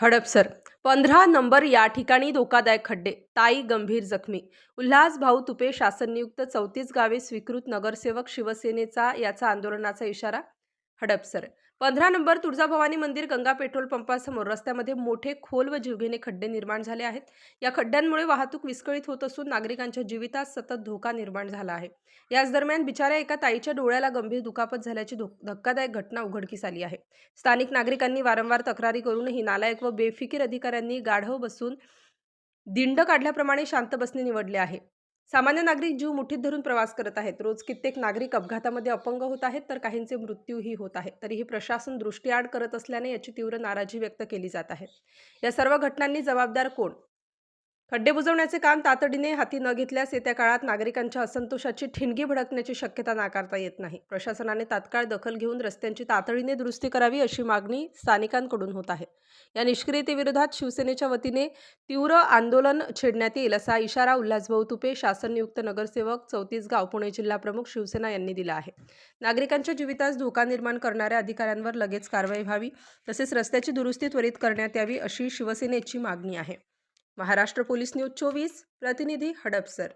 हडपसर पंधरा नंबर या ठिकाणी धोकादायक खड्डे ताई गंभीर जखमी. उल्हास भाऊ तुपे शासननियुक्त चौतीस गावे स्वीकृत नगरसेवक शिवसेनेचा याचा आंदोलनाचा इशारा? हडपसर पंधरा नंबर तुळजाभवानी मंदिर गंगा पेट्रोल पंपासमोर रस्त्यामध्ये मोठे खोल व जीवघेणे खड्डे निर्माण झाले आहेत. या खड्ड्यांमुळे वाहतूक विस्कळीत होत असून नागरिकांच्या जीवितात सतत धोका निर्माण झाला आहे. याच दरम्यान बिचाऱ्या एका ताईच्या डोळ्याला गंभीर दुखापत झाल्याची धक्कादायक घटना उघडकीस आली आहे. स्थानिक नागरिकांनी वारंवार तक्रारी करूनही नालायक व बेफिकीर अधिकाऱ्यांनी गाढव बसून दिंड काढल्याप्रमाणे शांत बसणे निवडले आहे. सामान्य नागरिक जीव मुठीत धरून प्रवास करत आहेत. रोज कित्येक नागरिक अपघातामध्ये अपंग होत आहेत तर काहींचे मृत्यूही होत आहेत. तरीही प्रशासन दृष्टीआड करत असल्याने याची तीव्र नाराजी व्यक्त केली जात आहे. या सर्व घटनांनी जबाबदार कोण? खड्डे बुजवण्याचे काम तातडीने हाती न घेतल्यास येत्या काळात नागरिकांच्या असंतोषाची ठिणगी भडकण्याची शक्यता नाकारता येत नाही. प्रशासनाने तात्काळ दखल घेऊन रस्त्यांची तातडीने दुरुस्ती करावी अशी मागणी स्थानिकांकडून होत आहे. या निष्क्रियतेविरोधात शिवसेनेच्या वतीने तीव्र आंदोलन छेडण्यात येईल असा इशारा उल्हासभाऊ तुपे शासननियुक्त नगरसेवक चौतीस गाव पुणे जिल्हा प्रमुख शिवसेना यांनी दिला आहे. नागरिकांच्या जीवितास धोका निर्माण करणाऱ्या अधिकाऱ्यांवर लगेच कारवाई व्हावी तसेच रस्त्याची दुरुस्ती त्वरित करण्यात यावी अशी शिवसेनेची मागणी आहे. महाराष्ट्र पोलीस न्यूज चोवीस प्रतिनिधी हडपसर